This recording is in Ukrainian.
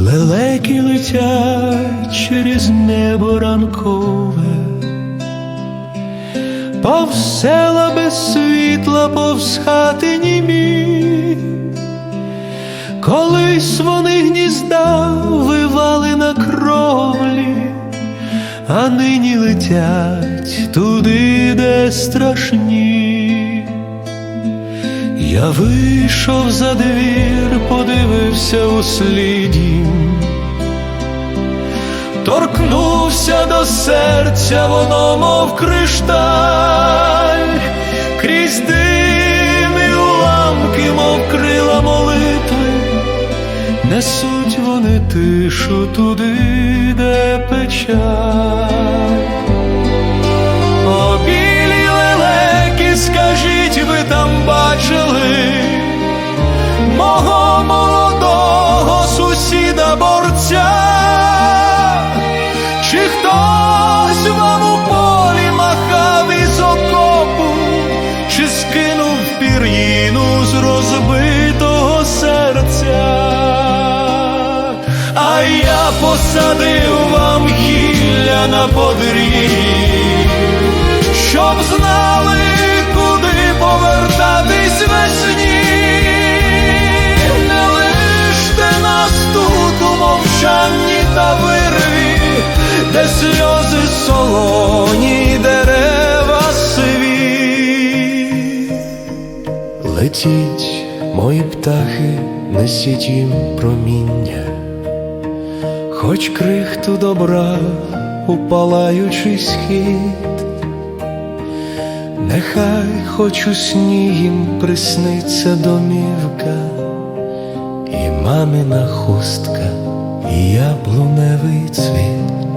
лелеки летять через небо ранкове, повз села без світла, повз хати німі, колись вони гнізда вивали на кровлі, а нині летять туди, де страшні. Я вийшов за двір, подивився у сліді, торкнувся до серця, воно мов кришталь, крізь дим і уламки, мов крила молитви, несуть вони тишу туди, де печаль. Сусіда борця, чи хтось вам у полі махав із окопу, чи скинув пір'їну з розбитого серця, а я посадив вам гілля на подрі щоб знали, де сльози солоні, дерева сиві. Летіть, мої птахи, несіть їм проміння, хоч крихту добра у палаючий схід. Нехай хоч у сні їм присниться домівка, і мамина хустка, і яблуневий цвіт.